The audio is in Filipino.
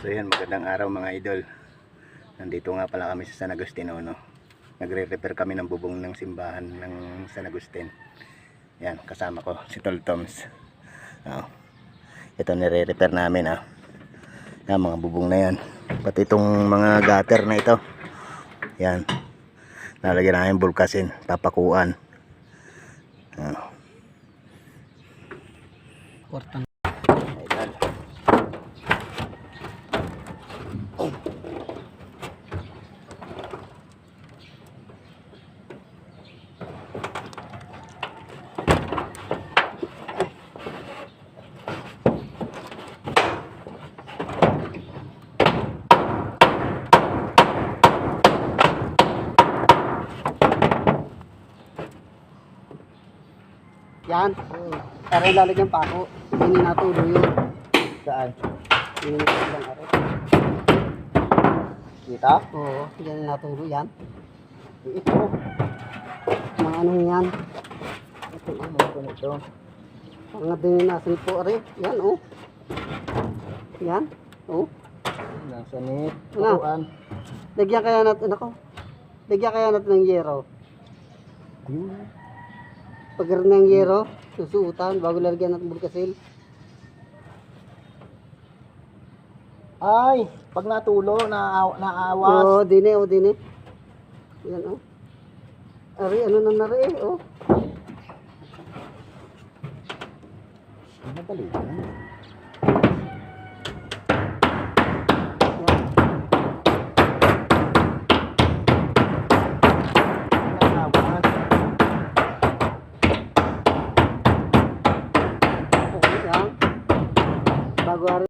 So yan, magandang araw mga idol. Nandito nga pala kami sa San Agustino, no? Nagre-repair kami ng bubong ng simbahan ng San Agustin. Yan, kasama ko, si Tol Toms. Oh. Ito nire-repair namin, ah. Yan, mga bubong na yan. Pati itong mga gutter na ito. Yan. Nalagyan namin bulkasin, papakuan. Oh. Kwartang Idol. Yan. Para lalagyan pa ako. Hindi natulo yun. Saan? Hindi lang ako. Kita? Oo, hindi natulo yan. Ito. Mga ano yan. Ito mga ganito. Mga dininasin po rin. Yan oh. Yan. Oh. Nasa nit. Ano? Tukuan. Lagyan kaya natin ako. Lagyan kaya natin ng yero. Yun. Pag rin ng yero, susuutan bago lalagyan natin bulkasil. Ay, pag natulo, na naawas. Oo, dine, oh, dine. Yan oh. Ari, ano na nari eh, oh. Madali lang. guardia.